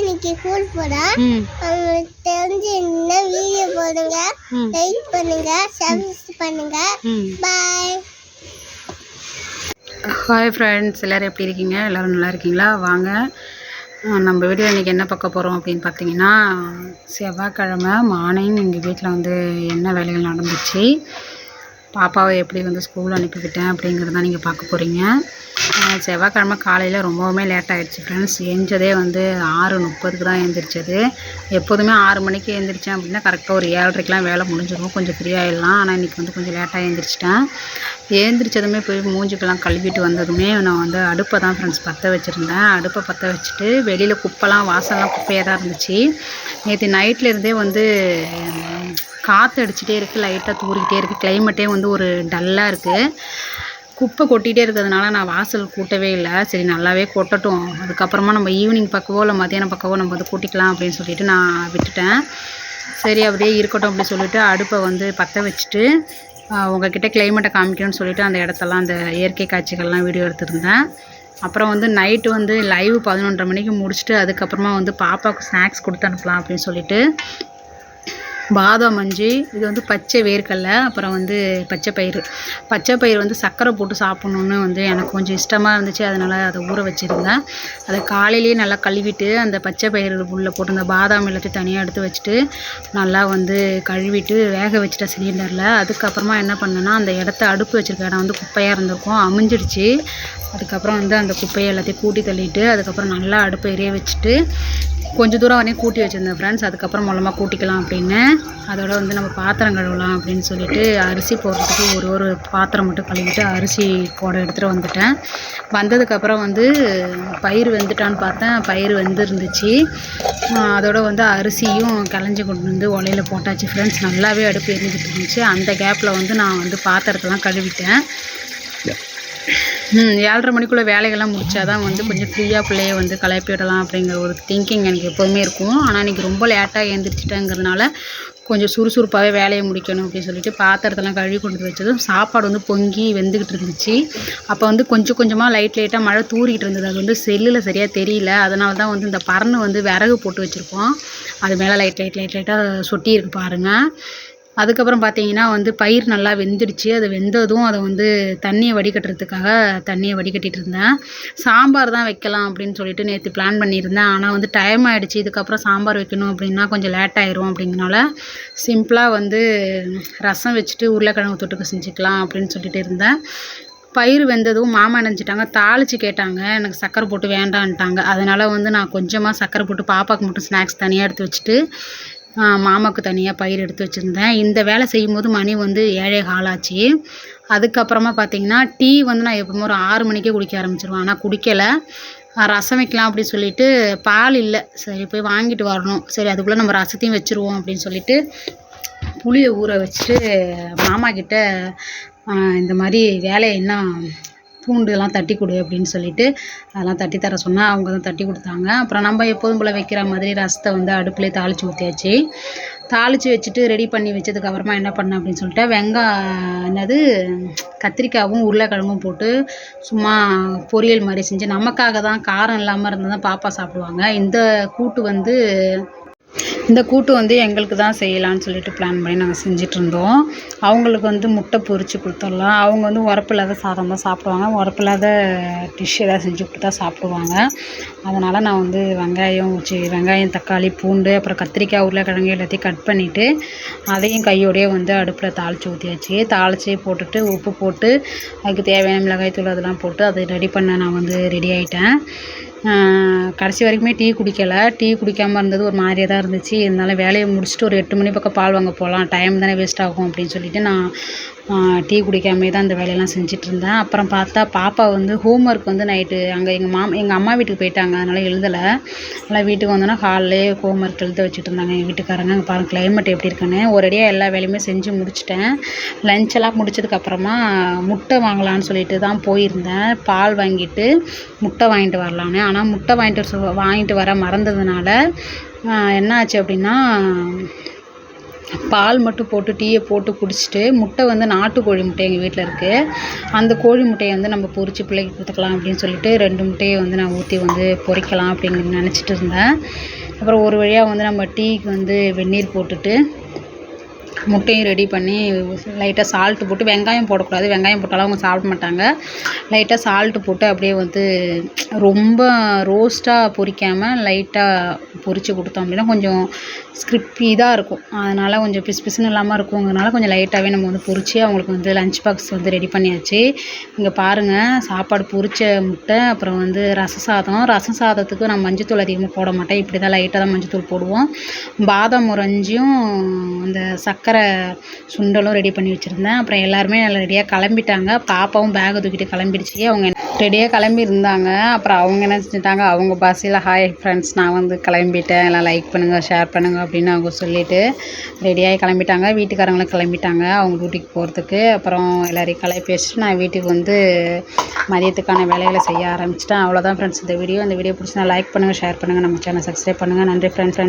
இன்னைக்கு ஸ்கூல் போறேன் அவங்களுக்கு தெரிஞ்சு என்ன வீடியோ போடுங்க. லைக் பண்ணுங்க சப்ஸ்கிரைப் பண்ணுங்க. பாய் ஹாய் ஃப்ரெண்ட்ஸ் எல்லோரும் எப்படி இருக்கீங்க? எல்லோரும் நல்லா இருக்கீங்களா? வாங்க. நம்ம வீடியோ இன்றைக்கி என்ன பார்க்க போகிறோம் அப்படின்னு பார்த்தீங்கன்னா செவ்வாய்க்கிழமை மார்னிங் எங்கள் வீட்டில் வந்து என்ன வேலைகள் நடந்துச்சு? பாப்பாவை எப்படி வந்து ஸ்கூல் அனுப்பிவிட்டேன் அப்படிங்கிறத நீங்கள் பார்க்க போகிறீங்க செவ்வாய்க்கிழமை காலையில் ரொம்பவுமே லேட் ஆகிடுச்சு ஃப்ரெண்ட்ஸ் எஞ்சதே வந்து ஆறு முப்பதுக்கு தான் எழுந்திரிச்சது எப்போதுமே ஆறு மணிக்கு எழுந்திரிச்சேன் அப்படின்னா கரெக்டாக ஒரு ஏழரைக்கெலாம் வேலை முடிஞ்சிடும் கொஞ்சம் ஃப்ரீ ஆகிடலாம் ஆனால் இன்றைக்கி வந்து கொஞ்சம் லேட்டாக எழுந்திரிச்சிட்டேன் எழுந்திரிச்சதுமே போய் மூஞ்சிக்கெல்லாம் கழுவிட்டு வந்ததுமே நான் வந்து அடுப்பை தான் ஃப்ரெண்ட்ஸ் பற்ற வச்சுருந்தேன். அடுப்பை பற்ற வச்சுட்டு வெளியில் குப்பைலாம் வாசல்லாம் குப்பையாக தான் இருந்துச்சு நேற்று நைட்லேருந்தே வந்து காற்று அடிச்சுட்டே இருக்குது லைட்டாக தூறிக்கிட்டே இருக்குது கிளைமேட்டே வந்து ஒரு டல்லாக இருக்குது குப்பை கொட்டிகிட்டே இருக்கிறதுனால நான் வாசல் கூட்டவே இல்லை. சரி நல்லாவே கொட்டட்டும். அதுக்கப்புறமா நம்ம ஈவினிங் பக்கவோ இல்லை மத்தியானம் பக்கவோ நம்ம வந்து கூட்டிக்கலாம் அப்படின்னு சொல்லிட்டு நான் விட்டுட்டேன். சரி அப்படியே இருக்கட்டும் அப்படின்னு சொல்லிட்டு அடுப்பை வந்து பற்ற வச்சுட்டு உங்ககிட்ட கிளைமேட்டை காமிக்கணும்னு சொல்லிட்டு அந்த இடத்தெல்லாம் அந்த இயற்கை காட்சிகள்லாம் வீடியோ எடுத்திருந்தேன். அப்புறம் வந்து நைட்டு வந்து லைவ் பதினொன்றரை மணிக்கு முடிச்சுட்டு அதுக்கப்புறமா வந்து பாப்பாவுக்கு ஸ்நாக்ஸ் கொடுத்து அனுப்பலாம் அப்படின்னு சொல்லிட்டு பாதாம் மஞ்சி இது வந்து பச்சை வேர்க்கடலை அப்புறம் வந்து பச்சை பயிறு. பச்சை பயிறு வந்து சர்க்கரை போட்டு சாப்பிட்ணுன்னு வந்து எனக்கு கொஞ்சம் இஷ்டமாக இருந்துச்சு. அதனால் அதை ஊற வச்சுருந்தேன். அதை காலையிலேயே நல்லா கழுவிட்டு அந்த பச்சை பயிறு உள்ளே போட்டிருந்த பாதாம் எல்லாத்தையும் தனியாக எடுத்து வச்சுட்டு நல்லா வந்து கழுவிட்டு வேக வச்சுட்டேன் சிலிண்டரில். அதுக்கப்புறமா என்ன பண்ணேன்னா அந்த இடத்த அடுப்பு வச்சுருக்க இடம் வந்து குப்பையாக இருந்திருக்கும். அமிஞ்சிடுச்சு. அதுக்கப்புறம் வந்து அந்த குப்பையை எல்லாத்தையும் கூட்டி தள்ளிட்டு அதுக்கப்புறம் நல்லா அடுப்பை எரிய வச்சுட்டு கொஞ்சம் தூரம் வரையும் கூட்டி வச்சுருந்தேன் ஃப்ரெண்ட்ஸ் அதுக்கப்புறம் மூலமாக கூட்டிக்கலாம் அப்படின்னு. அதோட வந்து நம்ம பாத்திரம் கழுவலாம் அப்படின்னு சொல்லிட்டு அரிசி போடுறதுக்கு ஒரு ஒரு பாத்திரம் மட்டும் கழுவிட்டு அரிசி போட எடுத்துகிட்டு வந்துட்டேன். வந்ததுக்கப்புறம் வந்து பயிர் வெந்துட்டான்னு பார்த்தேன். பயிர் வந்துருந்துச்சு. அதோட வந்து அரிசியும் கிளஞ்சி கொண்டு வந்து ஒலையில் போட்டாச்சு ஃப்ரெண்ட்ஸ் நல்லாவே அடுப்பு எரிஞ்சிட்டு இருந்துச்சு. அந்த கேப்பில் வந்து நான் வந்து பாத்திரத்தெல்லாம் கழுவிட்டேன். ஏழரை மணிக்குள்ளே வேலைகள்லாம் முடிச்சா தான் வந்து கொஞ்சம் ஃப்ரீயாக பிள்ளைய வந்து கலப்பி விடலாம் அப்படிங்கிற ஒரு திங்கிங் எனக்கு எப்போதுமே இருக்கும். ஆனால் இன்றைக்கி ரொம்ப லேட்டாக எழுந்திரிச்சிட்டேங்கிறதுனால கொஞ்சம் சுறுசுறுப்பாகவே வேலையை முடிக்கணும் அப்படின்னு சொல்லிட்டு பாத்திரத்தெல்லாம் கழுவி கொண்டு வந்து வச்சதும் சாப்பாடு வந்து பொங்கி வெந்துக்கிட்டு இருந்துச்சு. அப்போ வந்து கொஞ்சம் கொஞ்சமாக லைட் லைட்டாக மழை தூறிக்கிட்டு இருந்தது. அது வந்து செல்லில் சரியாக தெரியல. அதனால தான் வந்து இந்த பறன்னு வந்து விறகு போட்டு வச்சுருப்போம் அது மேலே லைட் லைட் லைட் லைட்டாக சொட்டி இருக்கு பாருங்கள் அதுக்கப்புறம் பார்த்தீங்கன்னா வந்து பயிர் நல்லா வெந்துடுச்சு. அது வெந்ததும் அதை வந்து தண்ணியை வடிகட்டுறதுக்காக தண்ணியை வடிகட்டிட்டு இருந்தேன். சாம்பார் தான் வைக்கலாம் அப்படின்னு சொல்லிட்டு நேற்று பிளான் பண்ணியிருந்தேன். ஆனால் வந்து டைம் ஆகிடுச்சு இதுக்கப்புறம் சாம்பார் வைக்கணும் அப்படின்னா கொஞ்சம் லேட் ஆயிரும் அப்படிங்கனால சிம்பிளாக வந்து ரசம் வச்சுட்டு உருளைக்கிழங்கு தொட்டுக்க செஞ்சுக்கலாம் அப்படின்னு சொல்லிட்டு இருந்தேன். பயிர் வெந்ததும் மாமா நினச்சிட்டாங்க தாளித்து கேட்டாங்க. எனக்கு சக்கரை போட்டு வேண்டான்ட்டாங்க. அதனால் வந்து நான் கொஞ்சமாக சக்கரை போட்டு பாப்பாவுக்கு மட்டும் ஸ்நாக்ஸ் தனியாக எடுத்து வச்சுட்டு மாமாவுக்கு தனியாக பயிர் எடுத்து வச்சுருந்தேன். இந்த வேலை செய்யும்போது மணி வந்து ஏழே காலாச்சு. அதுக்கப்புறமா பார்த்தீங்கன்னா டீ வந்து நான் எப்பவுமே ஒரு ஆறு மணிக்கே குடிக்க ஆரம்பிச்சிருவேன். ஆனால் குடிக்கலை. ரசம் வைக்கலாம் அப்படின்னு சொல்லிட்டு பால் இல்லை. சரி போய் வாங்கிட்டு வரணும். சரி அதுக்குள்ளே நம்ம ரசத்தையும் வச்சுருவோம் அப்படின்னு சொல்லிட்டு புளியை ஊற வச்சுட்டு மாமா கிட்ட இந்த மாதிரி வேலையை பூண்டு பூண்டுலாம் தட்டி கொடு அப்படின்னு சொல்லிட்டு அதெல்லாம் தட்டி தர சொன்னால் அவங்க தான் தட்டி கொடுத்தாங்க. அப்புறம் நம்ம எப்போதும் போல் வைக்கிற மாதிரி ரசத்தை வந்து அடுப்புலேயே தாளித்து ஊற்றியாச்சு தாளித்து வச்சுட்டு ரெடி பண்ணி வச்சதுக்கப்புறமா என்ன பண்ணேன் அப்படின்னு சொல்லிட்டு வெங்காயம் என்னது கத்திரிக்காவும் உருளைக்கிழங்கும் போட்டு சும்மா பொரியல் மாதிரி செஞ்சு நமக்காக தான் காரம் இல்லாமல் இருந்தால் தான் பாப்பா சாப்பிடுவாங்க. இந்த கூட்டு வந்து இந்த கூட்டு வந்து எங்களுக்கு தான் செய்யலாம்னு சொல்லிட்டு பிளான் பண்ணி நாங்கள் செஞ்சிட்ருந்தோம் அவங்களுக்கு வந்து முட்டை பொரித்து கொடுத்துடலாம். அவங்க வந்து உரப்பு இல்லாத சாதம் தான் சாப்பிடுவாங்க. உரப்பு இல்லாத டிஷ் ஏதாவது செஞ்சு கொடுத்தா சாப்பிடுவாங்க. அதனால் நான் வந்து வெங்காயம் வச்சு வெங்காயம் தக்காளி பூண்டு அப்புறம் கத்திரிக்காய் உருளைக்கிழங்கு எல்லாத்தையும் கட் பண்ணிவிட்டு அதையும் கையோடையே வந்து அடுப்பில் தாளித்து ஊற்றியாச்சு தாளித்து போட்டுட்டு உப்பு போட்டு அதுக்கு தேவையான மிளகாய் தூள் அதெல்லாம் போட்டு அதை ரெடி பண்ண நான் வந்து ரெடி ஆகிட்டேன் கடைசி வரைக்குமே டீ குடிக்கலை. டீ குடிக்காமல் இருந்தது ஒரு மாதிரியாக தான் இருந்துச்சு. இருந்தாலும் வேலையை முடிச்சுட்டு ஒரு எட்டு மணி பக்கம் பால் வாங்க போகலாம் டைம் தானே வேஸ்ட் ஆகும் அப்படின்னு சொல்லிட்டு நான் டீ குடிக்காமே தான் அந்த வேலையெல்லாம் செஞ்சிட்ருந்தேன். இருந்தேன் அப்புறம் பார்த்தா பாப்பா வந்து ஹோம் ஒர்க் வந்து நைட்டு அங்கே எங்கள் மாம் எங்கள் அம்மா வீட்டுக்கு போயிட்டாங்க. அதனால் எழுதலை. அதனால் வீட்டுக்கு வந்தோன்னா ஹாலிலே ஹோம்ஒர்க் எழுத வச்சுட்டு இருந்தாங்க எங்கள் வீட்டுக்காரங்க. அங்கே பாருங்க கிளைமேட் எப்படி இருக்குன்னு. ஒரேடியாக எல்லா வேலையுமே செஞ்சு முடிச்சிட்டேன். லஞ்ச் எல்லாம் முடிச்சதுக்கப்புறமா முட்டை வாங்கலாம்னு சொல்லிட்டு தான் போயிருந்தேன். பால் வாங்கிட்டு முட்டை வாங்கிட்டு வரலான்னு. ஆனால் முட்டை வாங்கிட்டு வாங்கிட்டு வர மறந்ததுனால என்ன ஆச்சு அப்படின்னா பால் மட்டும் போட்டு டீயை போட்டு குடிச்சிட்டு முட்டை வந்து நாட்டுக்கோழி முட்டை எங்கள் வீட்டில் இருக்குது அந்த கோழி முட்டையை வந்து நம்ம பொறிச்சு பிள்ளைக்கு கொடுத்துக்கலாம் அப்படின்னு சொல்லிட்டு ரெண்டு முட்டையை வந்து நான் ஊற்றி வந்து பொறிக்கலாம் அப்படின்னு நினச்சிட்டு இருந்தேன். அப்புறம் ஒரு வழியாக வந்து நம்ம டீக்கு வந்து வெந்நீர் போட்டுட்டு முட்டையும் ரெடி பண்ணி லைட்டாக சால்ட்டு போட்டு வெங்காயம் போடக்கூடாது. வெங்காயம் போட்டாலும் அவங்க சாப்பிட மாட்டாங்க. லைட்டாக சால்ட்டு போட்டு அப்படியே வந்து ரொம்ப ரோஸ்ட்டாக பொரிக்காமல் லைட்டாக பொரித்து கொடுத்தோம் அப்படின்னா கொஞ்சம் ஸ்கிரிப்பி இதாக இருக்கும். அதனால் கொஞ்சம் பிசு பிசுன்னு இல்லாமல் இருக்குங்கிறனால கொஞ்சம் லைட்டாகவே நம்ம வந்து பொரித்து அவங்களுக்கு வந்து லஞ்ச் பாக்ஸ் வந்து ரெடி பண்ணியாச்சு. இங்கே பாருங்கள் சாப்பாடு பொரித்த முட்டை அப்புறம் வந்து ரச சாதம். ரசம் சாதத்துக்கு நான் மஞ்சத்தூள் அதிகமாக போட மாட்டேன். இப்படி தான் லைட்டாக தான் மஞ்சத்தூள் போடுவோம். பாதாம் உறைஞ்சியும் அந்த சக் சர்க்கரை சுண்டலும் ரெடி பண்ணி வச்சுருந்தேன். அப்புறம் எல்லாருமே நல்லா ரெடியாக கிளம்பிட்டாங்க. பாப்பாவும் பேக்கை தூக்கிட்டு கிளம்பிடுச்சு. அவங்க ரெடியாக கிளம்பி இருந்தாங்க. அப்புறம் அவங்க என்ன செஞ்சுட்டாங்க? அவங்க பாஷையில் ஹாய் ஃப்ரெண்ட்ஸ் நான் வந்து கிளம்பிட்டேன். எல்லாம் லைக் பண்ணுங்கள் ஷேர் பண்ணுங்கள் அப்படின்னு அவங்க சொல்லிவிட்டு ரெடியாகி கிளம்பிட்டாங்க. வீட்டுக்காரங்களும் கிளம்பிட்டாங்க அவங்க டியூட்டிக்கு போகிறதுக்கு அப்புறம் எல்லாரையும் கிளப்பி வச்சுட்டு நான் வீட்டுக்கு வந்து மதியத்துக்கான வேலைகளை செய்ய ஆரம்பிச்சிட்டேன். அவ்வளோதான் ஃப்ரெண்ட்ஸ் இந்த வீடியோ இந்த வீடியோ பிடிச்சினா லைக் பண்ணுங்கள் ஷேர் பண்ணுங்கள் நம்ம சேனல் சப்ஸ்கிரைப் பண்ணுங்கள் நன்றி ஃப்ரெண்ட்ஸ்